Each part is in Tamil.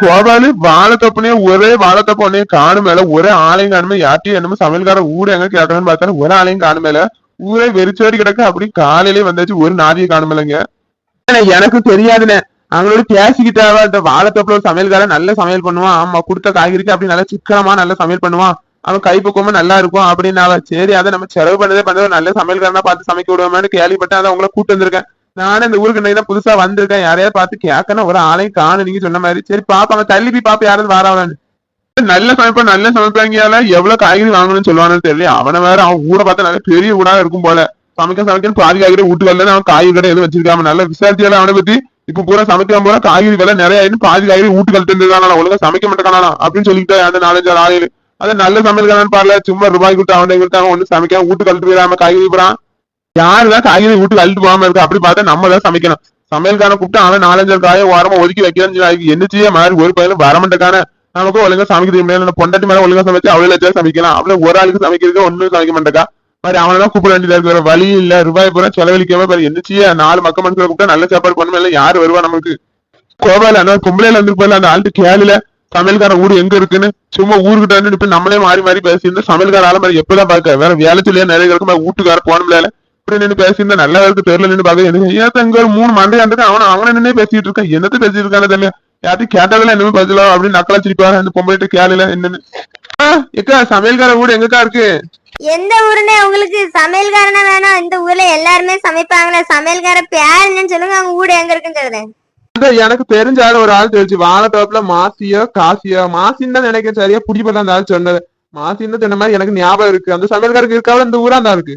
கோபாலு வாழைத்தொப்பனே ஒரே வாழைத்தொப்ப காணும் காணுமேல ஒரே ஆளையும் காணுமே யார்ட்டையும் என்னமோ சமையல்கார ஊடு எங்க கேட்கணும்னு பார்த்தா ஒரு ஆளையும் காணுமேல ஊரே வெறிச்சோடி கிடக்கு. அப்படி காலையிலே வந்தாச்சு ஒரு நாதியை காணுமேலங்க எனக்கும் தெரியாதுண்ணே அவங்களோட பேசிக்கிட்டாவா? இந்த வாழைத்தோப்புல ஒரு சமையல்காரன் நல்ல சமையல் பண்ணுவான். ஆமா கொடுத்த காய்கறிக்கு அப்படி நல்லா சிக்கனமா நல்ல சமையல் பண்ணுவான். அவன் கைப்பக்குவமா நல்லா இருக்கும் அப்படின்னு சரி அதை நம்ம செலவு பண்ணதே பண்ண நல்ல சமையல்காரனா பார்த்து சமைக்க விடுவோமான்னு கேள்விப்பட்டேன் அதை உங்களை கூட்டு வந்திருக்கேன். நானும் இந்த ஊருக்கு தான் புதுசா வந்திருக்கேன். யாரையாவது பார்த்து கேட்கணும் ஒரு ஆளையும் காணும். நீங்க சொன்ன மாதிரி. சரி பாப்பாங்க தள்ளி போய் பாப்பா யாராவது வாராவான்னு நல்ல சமைப்பா நல்ல சமைப்பாங்கயால எவ்வளவு காய்கறி வாங்கணும்னு சொல்லுவானு தெரியல அவன வேற அவன் ஊட பார்த்தா நல்ல பெரிய ஊடா இருக்கும் போல. சமைக்க சமைக்க பாதி காய்கறி வீட்டு வரல அவன் காய்கறி கடை எதுவும் வச்சிருக்காம நல்ல விசாரிச்சால அவனை பத்தி. இப்ப பூரா சமைக்காம போறா காய்கறி விலை நிறைய ஆயிடும். பாதி காய்கறி வீட்டு கழிட்டு இருந்திருக்கானா ஒழுங்கா சமைக்க மாட்டேங்கானா அப்படின்னு சொல்லிட்டு அந்த நாலஞ்சு ஆளையில. அது நல்ல சமையல் பாருல. சும்மா ரூபாய் கொடுத்து அவன் கொடுத்தாங்க அவன் ஒண்ணு சமைக்காம வீட்டு கழிட்டு போயிடாம காய்கறி போறான் யாருதான் காய்கறி வீட்டுக்கு அழுட்டு போகாம இருக்கு அப்படி பார்த்தா நம்ம தான் சமைக்கணும். சமையல்கான கூப்பிட்டு அவன் நாலஞ்சு காய ஓரமா ஒதுக்கி வைக்கிறான்னு என்ன செய்ய மாதிரி ஒரு பையனும் வரமாட்டேக்கான நமக்கு ஒழுங்கா சமைக்க முடியல பொண்டாட்டி மேல ஒழுங்கா சமைச்சு அவளை லட்சம் சமைக்கலாம். அவளை ஒரு ஆளுக்கு சமைக்கிறதுக்கு ஒண்ணும் சமைக்க மாட்டேக்கா. மாதிரி அவனை தான் கூப்பிட வேண்டியதா இருக்கு. வேற வழி இல்ல. ரூபாய் பூரா செலவழிக்காம பாரு என்ன செய்ய நாலு மக்கள் மனுஷங்களை கூப்பிட்டா நல்ல சாப்பாடு பண்ணுமே இல்ல யாரு வருவா நமக்கு? கோபால அந்த கும்பலையில வந்து போல அந்த ஆள்கிட்ட கேளுல. சமையல்காரன் ஊர் எங்க இருக்குன்னு? சும்மா ஊருக்கிட்ட வந்து நம்மளே மாறி மாறி பேசி பேசியிருந்தா சமையல்கார ஆள மாதிரி எப்பதான் பாக்க வேற வேலை சொல்லியா நிறைய இருக்கும் வீட்டுக்கார முடியல இப்படி நின்று பேசியிருந்தா நல்லா இருக்கு தெருல நின்று பாக்க எனக்கு ஏன் ஒரு மூணு மண்டை ஆண்டுக்கு அவன அவன நின்னே பேசிட்டு இருக்கான் என்னத்த பேசிட்டு இருக்கானே தெரியல. யார்ட்டும் கேட்டதில்ல என்னமே பதிலா அப்படின்னு நக்கலா சிரிப்பாரு அந்த பொம்பளைட்டு கேளுல என்னன்னு. எக்கா சமையல்கார வீடு எங்கக்கா இருக்கு? எந்த ஊருனே உங்களுக்கு சமையல்காரனா வேணும் இந்த ஊர்ல எல்லாருமே சமைப்பாங்களே. சமையல்கார பேர் என்னன்னு சொல்லுங்க அவங்க வீடு எங்க இருக்குன்னு சொல்றேன் எனக்கு தெரிஞ்ச ஆள் ஒரு ஆள் தெரிஞ்சு வாழைத்தோப்புல மாசியோ காசியோ மாசின்னு தான் நினைக்கிறேன் சரியா. புடிப்பட்ட அந்த ஆள் சொன்னது. மாசின்னு சொன்ன மாதிரி எனக்கு ஞாபகம் இருக்கு. அந்த சமையல்காரருக்கு இருக்காவில இந்த ஊரா தான் இருக்கு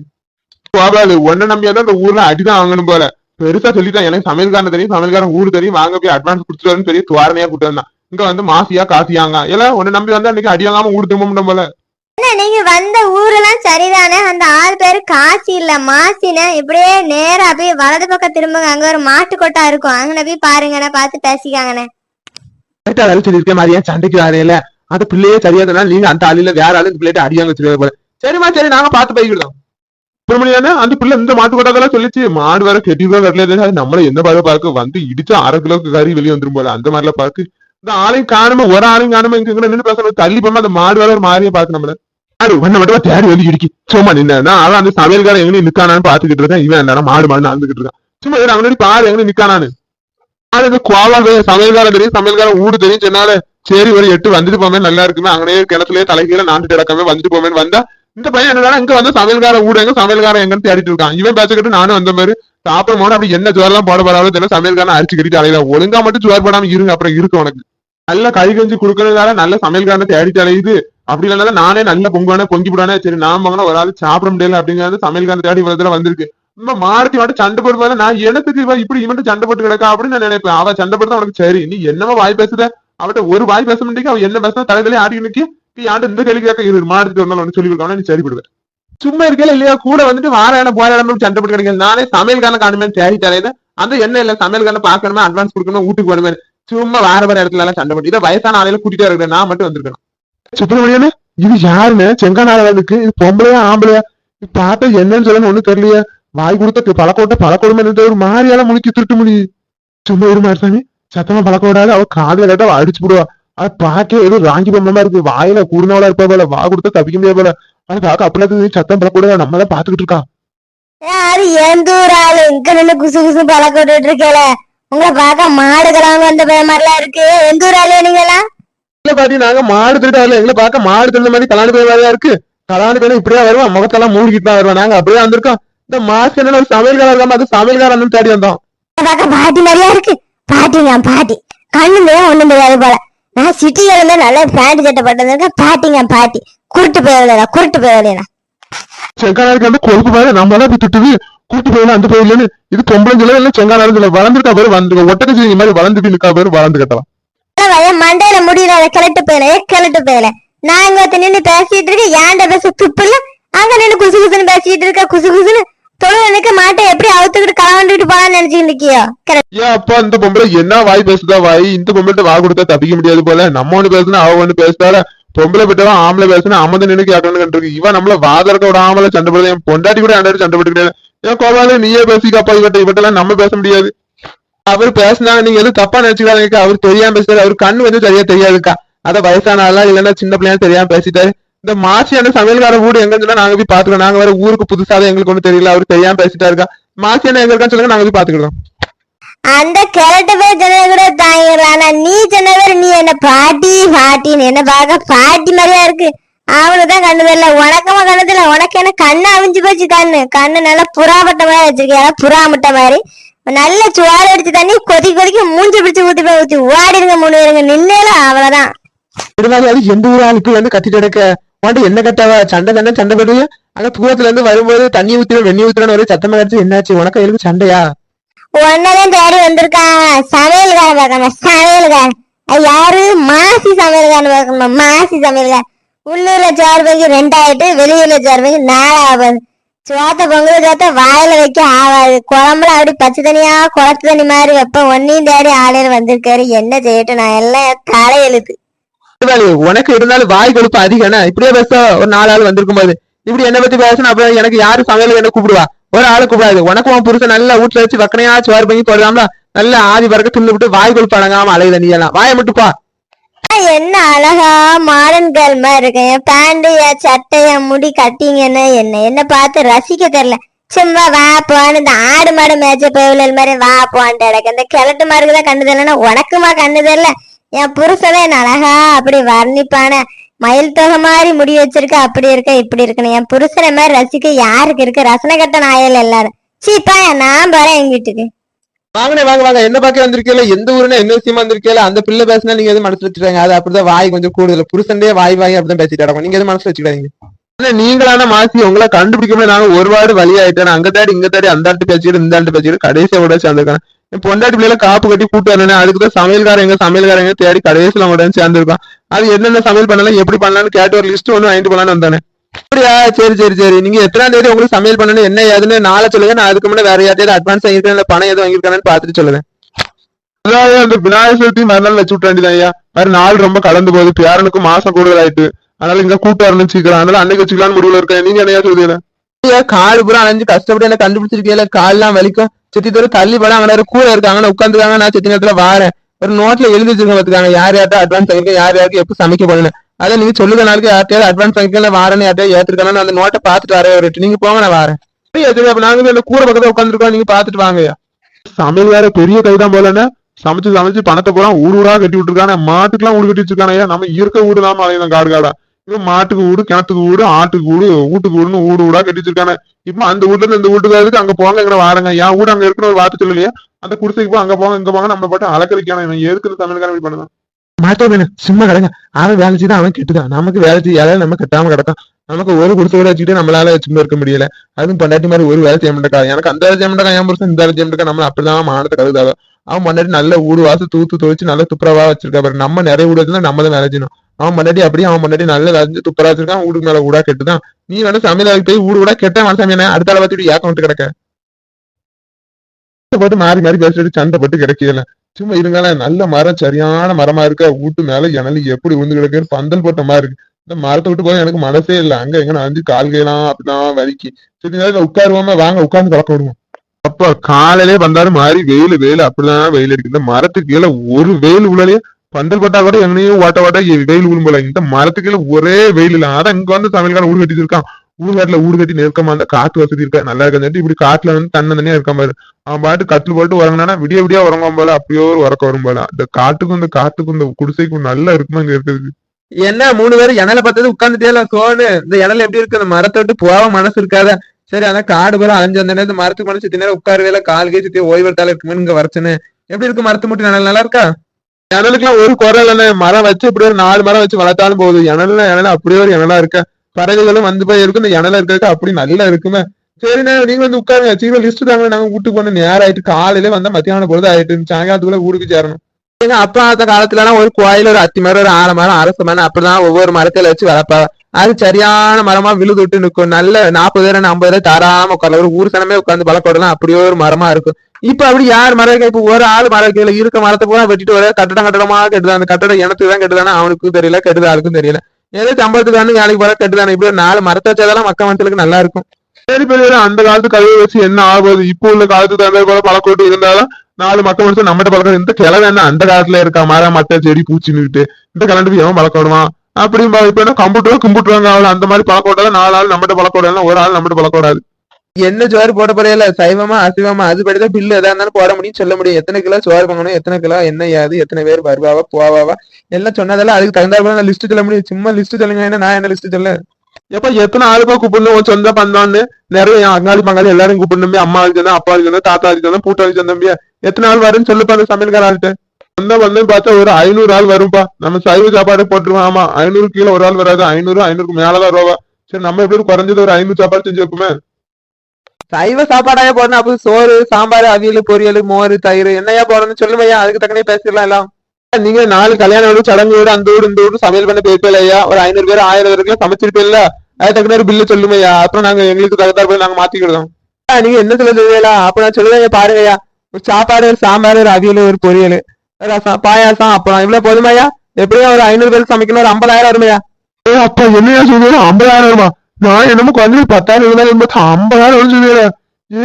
கோபாலு ஒன்ன நம்பியாதான் இந்த ஊர்ல அடிதான் வாங்கணும் போல. பெருசா சொல்லிட்டான். எனக்கு சமையல்காரன் தெரியும் சமையல்காரன் ஊரு தெரியும். வாங்க போய் அட்வான்ஸ் கொடுத்துட்டு பெரிய துவாரணையா கூட்டு வந்தான். இங்க வந்து மாசியா காசியாங்க எல்லாம் உன்னை நம்பி வந்து அன்னைக்கு அடி வாங்காம ஊடு திரும்ப போல. நீங்க வந்த ஊரெல்லாம் சரிதானே? அந்த ஆள் பேரு காசி இல்ல மாசின. இப்படியே நேரா போய் வலது பக்கம் திரும்புங்க. அங்க ஒரு மாட்டு கொட்டா இருக்கும். அங்கன போய் பாருங்கண்ணே பார்த்து பேசிக்காங்கண்ணே. கரெக்டா வேலை சொல்லியிருக்கேன் மாதிரியா சண்டைக்கு வரையில. அந்த பிள்ளையே சரியா தானே நீங்க அந்த ஆளில வேற ஆளு இந்த பிள்ளைகிட்ட அடியாங்க வச்சிருக்க போல. சரிம்மா சரி நாங்க பார்த்து போய்க்கிடலாம் சுப்பிரமணியானே? அந்த பிள்ளை இந்த மாட்டு கொட்டாதெல்லாம் சொல்லிச்சு. மாடு வேற கெட்டிதான் வரல. நம்மள என்ன பாரு பார்க்க? வந்து இடிச்சு அரை கிலோக்கு கறி வெளியே வந்துரும் போல. அந்த மாதிரிலாம் பார்க்கு. இந்த ஆளையும் காணும? ஒரு ஆளையும் காணும? இங்க நின்று பேசணும் தள்ளி போமா அந்த மாடு வேற ஒரு மாதிரியே பார்க்க நம்மள. யாரு? ஒன்ன மட்டும் தேடி வந்து இடிக்கி. சும்மா நின்னா. அவன் அந்த சமையல்காரன் எங்க நிக்கானான்னு பாத்துக்கிட்டு இருக்கேன். இவன் என்னடா மாடு மாடு நடந்துகிட்டு இருக்கான். சும்மா இவன் அவனடி பாரு எங்க நிக்கானான்னு. ஆனா இந்த கோவா சமையல்காரன் தெரியும். சமையல்காரன் ஊடு தெரியும். சொன்னாலே சரி ஒரு எட்டு வந்துட்டு போமே நல்லா இருக்குமே. அங்கனே கிணத்துலயே தலைகீழ நாண்டு கிடக்காம வந்துட்டு போமேன்னு வந்தா இந்த பையன் என்னடா இங்க வந்து சமையல்கார ஊடகங்க சமையல்காரன் எங்கன்னு தேடிட்டு இருக்கான். இவன் பேசிக்கிட்டு நானும் வந்த மாதிரி சாப்பிடும் போது அப்படி என்ன ஜோரெல்லாம் போட போறாலும் தெரியல. சமையல்காரன் அரிச்சு கட்டிட்டு அலையில. ஒழுங்கா மட்டும் ஜோர் போடாம இருங்க. அப்புறம் இருக்கு உனக்கு. நல்ல கை கஞ்சி கொடுக்கறதால நல்ல சமையல்காரனை தேடிட்டு அலையுது. அப்படி இல்லைனால நானே நல்ல பொங்குவானே பொங்கி விடானே சரி நான் வாங்கினா ஒரு ஆள் சாப்பிட முடியல அப்படிங்கிறது சமையல்காரன் தேடி வரதுல வந்திருக்கு. நம்ம மாறி மட்டும் சண்டை போடுவாங்க நான் எனக்கு இவ இப்படி இவன் சண்டை போட்டு கிடக்கா அப்படின்னு நான் நினைப்பேன். அவ சண்டை போட்டு உனக்கு சரி. நீ என்னவோ வாய் பேசுற? அவட்ட ஒரு வாய் பேச முடியும் அவன் என்ன பேசுனா தலையிலே ஆடி நிக்க நீ யாண்டு இந்த கேள்வி கேட்க இரு மாடுத்து வந்தாலும் ஒன்று சொல்லி கொடுக்கணும் நீ சரி சும்மா இருக்கல இல்லையா கூட வந்துட்டு வார இடம் போற இடம் சண்டை போட்டு கிடைக்கல நானே சமையல்காரன் காணுமே தேடி தலையில அந்த என்ன இல்ல சமையல்காரன் பாக்கணுமே அட்வான்ஸ் கொடுக்கணும் வீட்டுக்கு வருமே சும்மா வேற வேற இடத்துல எல்லாம் சண்டை போட்டு இதை வயசான ஆளையில கூட்டிட்டே இருக்கிறேன் நான் மட்டும் வந்திருக்கணும் சுப்பிரமணியனு இது யாருன்னு செங்கானால இருக்கு இது பொம்பளையா ஆம்பளையா இது பார்த்தா என்னன்னு சொல்லணும் ஒண்ணு தெரியலையே வாய் கொடுத்த பழக்கோட்ட பழக்கொடுமை ஒரு மாதிரியால முழுக்கி திருட்டு முடி சும்மா ஒரு மாதிரி சாமி சத்தமா பழக்கோடாது அவ காதல கேட்டா அடிச்சு போடுவா அது பார்க்க ஏதோ ராங்கி பொம்மை இருக்கு வாயில கூடுனவளா இருப்பா போல வா கொடுத்தா தப்பிக்க முடியாது போல அது பார்க்க அப்படி சத்தம் பழக்கூடாது நம்ம தான் பாத்துக்கிட்டு இருக்கா அது எந்த ஊர் ஆளு இங்க நின்னு குசு குசு பழக்க விட்டுட்டு இருக்கல உங்களை பார்க்க மாடு கிழங்கு வந்த மாதிரிலாம் இருக்கு எந்த ஊர் ஆளு நீங்களா இல்ல பாட்டி நாங்க மாடு திருட்டு வரல எங்களை பார்க்க மாடு திருந்த மாதிரி கலாணி போய் மாதிரியா இருக்கு கலாணி போய் இப்படியே வருவான் முகத்தெல்லாம் மூழ்கிட்டு தான் வருவான் நாங்க அப்படியே வந்திருக்கோம் இந்த மாசம் என்ன ஒரு சமையல்காரர் இருக்காம அது சமையல்காரன் வந்து தேடி வந்தோம் பார்க்க பாட்டி மாதிரியா இருக்கு பாட்டிங்க பாட்டி கண்ணு தெரியும் ஒண்ணும் தெரியாது போல நான் சிட்டில இருந்தா நல்ல பேண்ட் சட்டை போட்டதுக்கு பாட்டிங்க பாட்டி. குருட்டு போயிடல குருட்டு போயிடல செங்கானாருக்கு வந்து கொழுப்பு பாரு நம்ம தான் போய் திட்டுது. கூட்டு போயில அந்த போயிலன்னு இது பொம்பளை சொல்ல இல்ல செங்கானாரு சொல்ல வளர்ந்துருக்கா பாரு வந்து ஒட்டக்க செய்ய மாதிரி வளர்ந்துட்டு நிக்கா பாரு வளர்ந்து கட்டலாம். மண்டையில முடியல கிளட்டு போயில கிளட்டு போயில நான் இங்க நின்னு பேசிட்டு இருக்கேன் ஏன்டா பேச துப்பு இல்ல? அங்க நின்னு குசு குசுன்னு பேசிட்டு இருக்க குசு குசுன்னு தொழிலுக்கு மாட்டை எப்படி அவுத்துக்கிட்டு கலந்துக்கிட்டு போலான்னு நினைச்சுட்டு இருக்கியோ? கிளட்டு. ஏன் அப்பா இந்த பொம்பளை என்ன வாய் பேசுதா? வாய் இந்த பொம்பளை வா கொடுத்தா தப்பிக்க முடியாது போல. நம்ம ஒண்ணு பேசுனா அவ ஒண்ணு பேசுதால பொம்பளை விட்டவன் ஆம்பளை பேசுனா அமர்ந்து நின்று கேட்கணும்னு இருக்கு. இவன் நம்மள வாதறக்க விடாமல சண்டை போடுறது? என் பொண்டாட்டி கூட ஆண்டாரு சண்டை போட்டு கிடையாது ஏன் கோபால நீயே பேசிக்கப்பா இவட்ட இவட்டெல்லாம் நம்ம பேச முடியாது. அவர் பேசினாங்க நீங்க எதுவும் தப்பா நினைச்சுக்காதீங்க அவர் தெரியாம பேசுறாரு அவர் கண்ணு வந்து சரியா தெரியாதுக்கா. அத வயசான ஆளா இல்லன்னா சின்ன பிள்ளையா தெரியாம பேசிட்டாரு. இந்த மாசியான சமையல்கார வீடு எங்க சொன்னா நாங்க போய் பாத்துக்கிறோம் நாங்க வேற ஊருக்கு புதுசாதான் எங்களுக்கு ஒண்ணு தெரியல. அவர் தெரியாம பேசிட்டாருக்கா மாசியான எங்க இருக்கான்னு சொல்லுங்க நாங்க போய் பாத்துக்கிறோம் அந்த கிழட்டு பேர் தாங்கிடலாம். ஆனா நீ பேர் நீ என்ன பாட்டி பாட்டின்னு என்ன பார்க்க பாட்டி மாதிரியா இருக்கு. அவனுக்கு தான் கண்ணு தெரியல. உனக்கமா கண்ணு தெரியல. உனக்கு என்ன கண்ணு அவிஞ்சு போச்சு கண்ணு. கண்ணு நல்லா புறாப்பட்ட மாதிரி வச்சிருக்கேன் புறா முட்டை மாதிரி. நல்ல சுவாறு அடிச்சு தண்ணி கொதிக்க கொதிக்க மூஞ்சி பிடிச்சு ஊத்தி போய் ஊத்தி ஓடிடுங்க மூணு பேருங்க. நின்னேல அவ்வளவுதான். எந்த ஊர் ஆளுக்கு வந்து கத்திட்டு கிடக்க என்ன கட்டாவா? சண்டை தானே? சண்டை போடுவீங்க ஆனா தூரத்துல இருந்து வரும்போது தண்ணி ஊத்திரும் வெண்ணி ஊத்திரும் ஒரே சத்தமா கிடைச்சு என்னாச்சு? உனக்கு எதுக்கு சண்டையா? உன்னதான் தேடி வந்திருக்கான் சமையல்காரன் பார்க்கணும்? சமையல்காரன். யாரு? மாசி சமையல்காரன் பார்க்கணும்? மாசி சமையல்காரன். உள்ளூர்ல சோறு பங்கி ரெண்டாயிட்டு வெளியூர்ல சோறு பங்கி நாலாவது. சோத்த பொங்கல் சோத்த வாயில வைக்க ஆகாது. குழம்புல அப்படி பச்சை தண்ணியா குளத்து தண்ணி மாதிரி வைப்ப ஒன்னையும் தேடி ஆளையில வந்திருக்காரு. என்ன செய்யட்டும்? நான் எல்லாம் தலையெழுத்து. உனக்கு இருந்தாலும் வாய் கொழுப்பு அதிகம்னா இப்படியே பேச ஒரு நாலு ஆள் வந்திருக்கும் போது இப்படி என்ன பத்தி பேசணும் அப்புறம் எனக்கு யாரு சமையல் என்ன கூப்பிடுவா? ஒரு ஆளு கூப்பிடாது. உனக்கு உன் புருஷன் நல்லா வீட்டுல வச்சு வக்கனையா சோறு பண்ணி போடுறாம்ல நல்ல ஆதி பறக்க துண்ணு விட்டு வாய் கொழுப்பு அடங்காம அலையுத நீ எல்லாம். வாய மட்டும் பா. என்ன அழகா மாடர்ன் கேர்ள் மாதிரி இருக்கேன். என் பேண்ட் என் சட்டை என் முடி கட்டிங்கன்னு என்ன? என்ன பார்த்து ரசிக்க தெரியல. சும்மா வா போன்னு இந்த ஆடு மாடு மேய்ச்ச பயவுல மாதிரி வா போன்ட்டு எனக்கு. இந்த கிழட்டு மாருக்கு தான் கண்ணு தெரியலன்னா உனக்குமா கண்ணு தெரியல? என் புருஷனே என்ன அழகா அப்படி வர்ணிப்பான மயில் தொகை மாதிரி முடி வச்சிருக்க அப்படி இருக்க இப்படி இருக்கணும். என் புருஷனை மாதிரி ரசிக்க யாருக்கு இருக்கு? ரசனை கட்ட நாயல் எல்லாரும். சீப்பா நான் போறேன் எங்க வீட்டுக்கு. வாங்கனே வாங்க வாங்க. என்ன பாக்க வந்திருக்கீங்களா? எந்த ஊருன்னு என்ன விஷயமா வந்திருக்கீங்களா அந்த பிள்ளை பேசினா நீங்க எதுவும் மனசுல வச்சுட்டாங்க அது அப்படிதான் வாய் கொஞ்சம் கூடுதல். புருஷன்டே வாய் வாய் அப்படிதான் பேசிட்டு நீங்க எதுவும் மனசுல வச்சுக்காதீங்க. ஆனா நீங்களான மாசி உங்களை கண்டுபிடிக்க நாங்க ஒரு வார்டு வழி ஆயிட்டேன் அங்க தாடி இங்க தாடி அந்த ஆட்டு பேசிக்கிட்டு இந்த ஆட்டு பேசிக்கிட்டு கடைசியா விட சேர்ந்திருக்கேன் என் பொண்டாட்டி பிள்ளைல காப்பு கட்டி கூட்டு வரேன் அதுக்கு தான் சமையல்காரன் எங்க சமையல்காரங்க எங்க தேடி கடைசியில உடனே சேர்ந்துருக்கான். அது என்னென்ன சமையல் பண்ணலாம் எப்படி பண்ணலாம்னு கேட்டு ஒரு லிஸ்ட் ஒன்று வாங்கிட்டு போலான்னு வந்தானே. அப்படியா? சரி சரி சரி. நீங்க எத்தனாம் தேதி உங்களுக்கு சமையல் பண்ணணும் என்ன ஏதுன்னு நாளை சொல்லுங்க. நான் அதுக்கு முன்னாடி வேற யார்ட்டையாவது அட்வான்ஸ் வாங்கிருக்கேன் இல்ல பணம் எதுவும் வாங்கிருக்கானு பாத்துட்டு சொல்லுவேன் அந்த விநாயகர் சதுர்த்தி மறுநாள் வச்சு விட்ட வேண்டியதான் ஐயா. வேற நாள் ரொம்ப கலந்து போகுது. பேரனுக்கு மாசம் கூடுதல் ஆயிட்டு அதனால இங்க கூட்டு வரணும் சீக்கிரம் அதனால அன்னைக்கு வச்சுக்கலாம்னு முடிவுல இருக்கேன். நீங்க என்னையா சொல்றீங்க கால் பூரா அலைஞ்சு கஷ்டப்பட்டு என்ன கண்டுபிடிச்சிருக்கீங்களா கால்லாம் வலிக்கும். செத்தி தூரம் தள்ளி படம் அங்க கூட இருக்காங்க. உட்காந்துருக்காங்க நான் செத்தி நேரத்துல வாரேன். ஒரு நோட்ல எழுதி வச்சிருக்க பாத்துக்காங்க. யார் யார்ட்ட அட்வான்ஸ் வாங்கிருக்கேன் யார் யாருக்கு எப்ப சமைக்க போகணும் அதை நீங்க சொல்லுங்க நாளைக்கு யார்ட்டையாவது அட்வான்ஸ் வாங்கிக்கலாம் வாரேன்னு யார்ட்டையாவது ஏத்துருக்கானு அந்த நோட்டை பாத்துட்டு வரேன் ஒரு. நீங்க போங்க நான் வரேன். நாங்க இந்த கூரை பக்கத்துல உட்காந்துருக்கோம் நீங்க பாத்துட்டு வாங்கய்யா சமையல் வேற பெரிய கைதான் போலன்னு சமைச்சு சமைச்சு பணத்தை பூரா ஊடு ஊரா கட்டி விட்டுருக்கானே மாட்டுக்கெல்லாம் ஊடு கட்டி வச்சிருக்கானயா நம்ம இருக்க வீடு இல்லாம அலையுதான் காடு காடா. மாட்டுக்கு வீடு கிணத்துக்கு வீடு ஆட்டுக்கு வீடு வீட்டுக்கு வீடுன்னு ஊடு வீடா கட்டி வச்சிருக்காங்க. இப்ப அந்த வீட்டுல இருந்து இந்த வீட்டுக்கு அதுக்கு அங்க போங்க எங்க வாருங்க. என் வீடு அங்க இருக்குன்னு ஒரு வார்த்தை சொல்லலையா? அந்த குடிசைக்கு போய் அங்க போங்க இங்க போங்க நம்ம பாட்டு அலக்கரிக்கான இவன். எதுக்கு இந்த தமிழ்காரன் இப்படி பண்ணுதான் மாட்டோம் வேணும் சும்மா கிடங்க. அவன் வேலை செய்தான் அவன் கெட்டுதான். நமக்கு வேலை செய்யாத நம்ம கட்டாம கிடக்கும். நமக்கு ஒரு குடிசை கூட வச்சுக்கிட்டு நம்மளால வச்சுட்டு இருக்க முடியல. அதுவும் பண்டாட்டி மாதிரி ஒரு வேலை செய்ய மாட்டேக்கா. எனக்கு அந்த வேலை செய்ய மாட்டேக்கா என் புருஷன் இந்த வேலை செய்ய மாட்டேக்கா. நம்ம அப்படிதான் மானத்தை கருதாவ அவன் பண்டாட்டி நல்ல ஊடு வாசு தூத்து துவைச்சு நல்ல துப்புரவா வச்சிருக்கா பாரு. நம்ம நிறைய ஊடு வச்சிருந்தா நம்ம தான் வேலை செய்யணும். அவன் பொண்டாட்டி அப்படியே அவன் பொண்டாட்டி நல்லா வேலை துப்புரவா வச்சிருக்கான். வீடுக்கு மேல ஊடா கெட்டுதான். நீ வேணா சமையல் போய் வீடு கூட கெட்ட மனசாமி என்ன? அடுத்த ஆளை பார்த்துட்டு ஏக்கம் கிடக்க? போட்டு மாறி மாறி பேசிட்டு சண்டை போட்டு கிடைக்கல சும்மா இருங்கள நல்ல மரம் சரியான மரமா இருக்க. வீட்டு மேல இணலி எப்படி விழுந்து கிடக்குன்னு பந்தல் போட்ட மாதிரி இருக்கு. இந்த மரத்தை விட்டு போய் எனக்கு மனசே இல்ல. அங்க எங்க வந்து கால் கையெல்லாம் அப்படிதான் வலிக்கு. சரி உட்காருவோமே உட்காருவோமா. வாங்க உட்கார்ந்து கலக்க விடுவோம். அப்ப காலையிலே வந்தாலும் மாறி வெயில் வெயில் அப்படிதான் வெயில் அடிக்குது. இந்த மரத்துக்கு கீழே ஒரு வெயில் உள்ளாலே பந்தல் பட்டா கூட எங்கனையும் ஓட்ட ஓட்ட வெயில் விழும்போல இந்த மரத்துக்கு ஒரே வெயில் இல்ல அதான் இங்க வந்து தமிழ்கான ஊடு கட்டிட்டு இருக்கான் ஊடுகாட்டுல ஊடு கட்டி நெருக்கமா அந்த காத்து வசதி இருக்கா நல்லா இருக்கான்னு இப்படி காட்டுல வந்து தன்ன தனியா இருக்க மாதிரி அவன் பாட்டு கட்டில் போட்டு உறங்கினா விடிய விடிய உறங்கும் போல அப்படியோ ஒரு உறக்க வரும் போல இந்த காட்டுக்கும் இந்த காத்துக்கும் இந்த குடிசைக்கும் நல்லா இருக்குமா இங்க இருக்கிறது என்ன மூணு பேரும் இணல பார்த்தது உட்காந்துட்டே சோனு இந்த இணல எப்படி இருக்கு அந்த மரத்தை விட்டு போக மனசு இருக்காத சரி அதான் காடு போல அலைஞ்சு வந்தேன் இந்த மரத்துக்கு மனசு சுத்தி நேரம் உட்காரு வேலை கால் கை சுத்தி ஓய்வெடுத்தால இருக்குமே இங்க வரச்சுன்னு எப்படி இருக்கு மரத்து மட்டும் நல்லா இருக்கா இணலுக்குலாம் ஒரு குறை இல்லைண்ணே. மரம் வச்சு இப்படி ஒரு நாலு மரம் வச்சு வளர்த்தாலும் போகுது. இணல இணல அப்படியே ஒரு இணலா இருக்க. பறவைகளும் வந்து போய் இருக்கும். இந்த இணல இருக்கிறதுக்கு அப்படி நல்லா இருக்குமே. சரிண்ணே நீங்க வந்து உட்காருங்க. சீக்கிரம் லிஸ்ட் தாங்க நாங்க வீட்டுக்கு போன நேரம் ஆயிட்டு காலையில வந்தா மத்தியானம் பொழுது ஆயிட்டு சாயங்காலத்துக்குள்ள ஊருக்கு சேரணும். எங்க அப்பா அந்த காலத்துல எல்லாம் ஒரு கோயில் ஒரு அத்தி மரம் ஒரு ஆல மரம் அரச மரம் அப்படிதான் ஒவ்வொரு மரத்துல வச்சு வளர்ப்பாங்க அது சரியான மரமா விழுது விட்டு நிற்கும். நல்ல நாற்பது பேர் ஐம்பது ரூபாய் தாராம உட்கார்ல ஒரு ஊர் உட்காந்து உட்கார்ந்து பழக்கோடலாம் அப்படியே ஒரு மரமா இருக்கும். இப்ப அப்படி யார் மரம் இருக்கா? இப்ப ஒரு ஆள் மரம் கீழே இருக்க மரத்தை பூரா வெட்டிட்டு வர கட்டடம் கட்டடமா கெட்டுதான் அந்த கட்டடம் எனக்கு தான் கெட்டுதானா அவனுக்கும் தெரியல கெட்டுதா ஆளுக்கும் தெரியல. ஏதோ சம்பளத்துக்கு வேலைக்கு போற கெட்டுதானே இப்படி நாலு மரத்தை வச்சாதான் மக்க மனசுக்கு நல்லா இருக்கும். சரி பெரிய அந்த காலத்து கழுவி வச்சு என்ன ஆகுது? இப்போ உள்ள காலத்துக்கு தகுந்த போல பழக்கோட்டு இருந்தாலும் நாலு மக்கள் மனுஷன் நம்மகிட்ட பழக்கம். இந்த கிழமை என்ன? அந்த காலத்துல இருக்கா மரம் மத்த செடி பூச்சின்னுட்டு இந்த கலண்டு போய் எவன் பழக்கம் விடுவான்? அப்படிம்பா இப்ப என்ன கம்ப்யூட்டர் கும்பிட்டுருவாங்க அவள? அந்த மாதிரி பழக்கம் விட்டாலும் நாலு ஆள் நம்மகிட்ட பழக்கம் விடலாம் ஒரு ஆள் நம்மகிட்ட பழக்கம் விடாது என்ன சோறு போட போறீல சைவமா அசைவமா? அது படிதான் பில்லு எதா இருந்தாலும் போட முடியும் சொல்ல முடியும். எத்தனை கிலோ சோறு வாங்கணும்? எத்தனை கிலோ என்ன யாது? எத்தனை பேர் வருவாவா போவாவா? எல்லாம் சொன்னதெல்லாம் அதுக்கு தகுந்தாப்புல நான் லிஸ்ட் சொல்ல முடியும். சும்மா லிஸ்ட் சொல்லுங்க. என்ன நான் என்ன லிஸ்ட் சொல்ல? எப்ப எத்தனை ஆளுப்பா கூப்பிடணும்? உன் சொந்த பந்தான்னு நிறைய அங்காளி பங்காளி எல்லாரும் கூப்பிடணுமே. அம்மா அழிச்சா அப்பா அழிச்சா தாத்தா அழிச்சா பூட்ட அழிச்சா தம்பியா? எத்தனை ஆள் வரும்னு சொல்லுப்பா அந்த சமையல்கார ஆள்கிட்ட சொந்த பந்தம் பார்த்தா ஒரு ஐநூறு ஆள் வரும்பா. நம்ம சைவ சாப்பாடு போட்டுருவோம். ஆமா ஐநூறு கீழே ஒரு ஆள் வராது. ஐநூறு ஐநூறுக்கு மேலதான் ரூபா சரி நம்ம எப்படி குறைஞ்சது ஒரு ஐநூறு சாப்பாடு செஞ்சு வைப்போமே சைவ சாப்பாடாயா போடணும் அப்போ சோறு சாம்பார் அவியல் பொரியல் மோர் தயிர் என்னையா போடணும்னு சொல்லுமையா அதுக்கு தக்கனே பேசிடலாம் எல்லாம். நீங்க நாலு கல்யாண வீடு சடங்கு வீடு அந்த வீடு இந்த வீடு சமையல் பண்ண போயிருப்பேன் ஐயா. ஒரு ஐநூறு பேர் ஆயிரம் பேருக்கு சமைச்சிருப்பேன்ல அது தக்கன ஒரு பில்லு சொல்லுமையா அப்புறம் நாங்க எங்களுக்கு தகுந்தாற் போய் நாங்க மாத்திக்கிடுதோம் நீங்க என்ன சொல்ல சொல்லுவீங்களா? அப்ப நான் சொல்லுவேன் பாருங்கய்யா ஒரு சாப்பாடு ஒரு சாம்பார் ஒரு அவியல் ஒரு பொரியல். ரசம் பாயாசம். அப்புறம் இவ்வளவு போதுமையா எப்படியும் ஒரு ஐநூறு பேருக்கு சமைக்கணும்? ஒரு ஐம்பதாயிரம் வருமையா ஏ அப்பா என்னையா சொல்லுவேன் ஐம்பதாயிரம் வருமா? நான் என்னமோ குறைஞ்சது பத்தாயிரம் இருந்தாலும் பார்த்தா ஐம்பதாயிரம் சொல்லுவேன்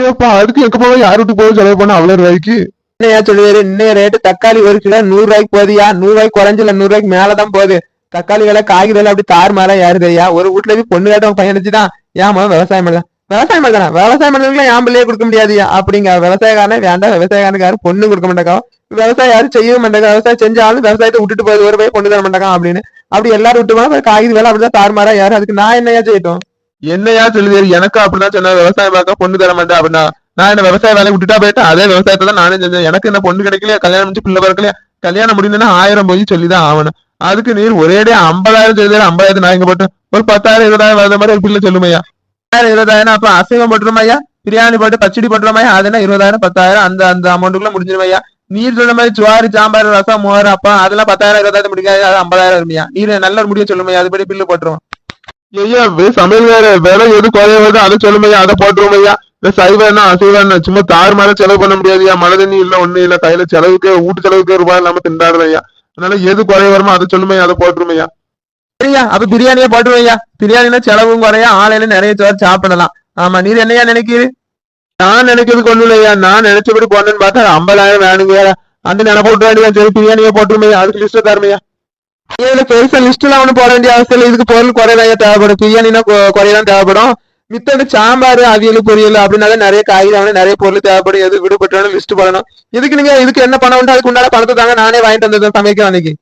ஏப்பா அதுக்கு எங்க போக யார் வீட்டுக்கு போக செலவு பண்ண அவ்வளவு ரூபாய்க்கு? என்னையா சொல்லுவாரு? இன்னைய ரேட்டு தக்காளி ஒரு கிலோ நூறு ரூபாய்க்கு போதியா நூறு ரூபாய்க்கு குறைஞ்சல நூறு ரூபாய்க்கு மேலதான் போகுது. தக்காளி விலை காய்கறி விலை அப்படி தார் மேல ஏறுதையா ஒரு வீட்டுல போய் பொண்ணு கேட்டவன் பையன் வச்சுதான் ஏன் விவசாயம் பண்ணலாம் விவசாயம் பண்ணலாம். விவசாயம் பண்ணலாம் என் பிள்ளையே கொடுக்க முடியாது. அப்படிங்க விவசாயக்காரனே வேண்டாம். விவசாயக்காரனுக்கு பொண்ணு கொடுக்க மாட்டாங்க விவசாயம் யாரும் செய்ய மாட்டாங்க விவசாயம் செஞ்சாலும் விவசாயத்தை விட்டுட்டு போய் ஒரு போய் பொண்ணு தர மாட்டாங்க அப்படின்னு. அப்படி எல்லாரும் விட்டு போனா காகித காய்கறி வேலை அப்படிதான் தாறுமாறா யாரு அதுக்கு நான் என்னையா செய்யட்டும்? என்னையா சொல்லுது? எனக்கு அப்படிதான் சொன்னா விவசாயம் பார்க்க பொண்ணு தர மாட்டேன் அப்படின்னா நான் என்ன விவசாய வேலையை விட்டுட்டா போயிட்டேன் அதே விவசாயத்தை தான் நானே செஞ்சேன். எனக்கு என்ன பொண்ணு கிடைக்கலையா? கல்யாணம் முடிச்சு பிள்ளை பிறக்கலையா? கல்யாணம் முடியுதுன்னா ஆயிரம் போய் சொல்லிதான் ஆகணும். அதுக்கு நீர் ஒரே ஐம்பதாயிரம் சொல்லி ஐம்பதாயிரத்து நான் இங்க போட்டு ஒரு பத்தாயிரம் இருபதாயிரம் வர மாதிரி ஒரு பிள்ளை சொல்லுமையா? இருபதாயிரம் அப்ப அசைவம் போட்டுருமாய்யா பிரியாணி போட்டு பச்சடி போட்டுருமாய்யா அது என்ன இருபதாயிரம் பத்தாயிரம் அந்த அந்த அமௌண்ட்டுக்குள்ள முடிஞ்சிருமையா நீர் சொல்ற மாதிரி சுவாரி சாம்பார் ரசம் மோர் அப்பா அதெல்லாம் பத்தாயிரம் இருபதாயிரம் முடிக்காது அது ஐம்பதாயிரம் இருமையா நீர் நல்ல ஒரு முடிய சொல்லுமையா அதுபடி பில்லு போட்டுருவோம். ஐயா சமையல் வேற விலை எது குறைய அதை சொல்லுமையா அதை போட்டுருவோம் ஐயா? இந்த சைவம் அசைவம் சும்மா தார் மேல செலவு பண்ண முடியாதுயா மழை தண்ணி இல்ல ஒண்ணு இல்ல. கையில செலவுக்கு வீட்டு செலவுக்கு ரூபாய் இல்லாம திண்டாடுறேன் ஐயா? அதனால எது குறைய வருமோ அதை சொல்லுமையா அதை போட்டுருமையா சரியா? அப்ப பிரியாணியே போட்டுருவையா பிரியாணினா செலவும் குறையா ஆலையில நிறைய சோறு சாப்பிடலாம். ஆமா நீ என்னையா நினைக்கிறீ நான் நினைக்கிறது கொண்டு இல்லையா? நான் நினைச்சபடி போனேன்னு பார்த்தா ஐம்பதாயிரம் வேணுங்க அந்த நினைப்பு விட்டு வேண்டியா சரி பிரியாணியே போட்டுருமையா அதுக்கு லிஸ்ட் தருமையா இதுல பெருசா லிஸ்ட் எல்லாம் ஒண்ணும் போட வேண்டிய அவசியம் இல்லை. இதுக்கு பொருள் குறையதான் தேவைப்படும். பிரியாணினா குறையதான் தேவைப்படும். மித்தோட சாம்பார் அவியல் பொரியல் அப்படின்னாலே நிறைய காய்கறி அவனே நிறைய பொருள் தேவைப்படும். எது விடுபட்டு லிஸ்ட் போடணும். இதுக்கு நீங்க இதுக்கு என்ன பணம் உண்டு? அதுக்கு உண்டான பணத்தை தாங்க நானே வாங்கிட்டு வந்தது சமைக்க அன்னைக்கு.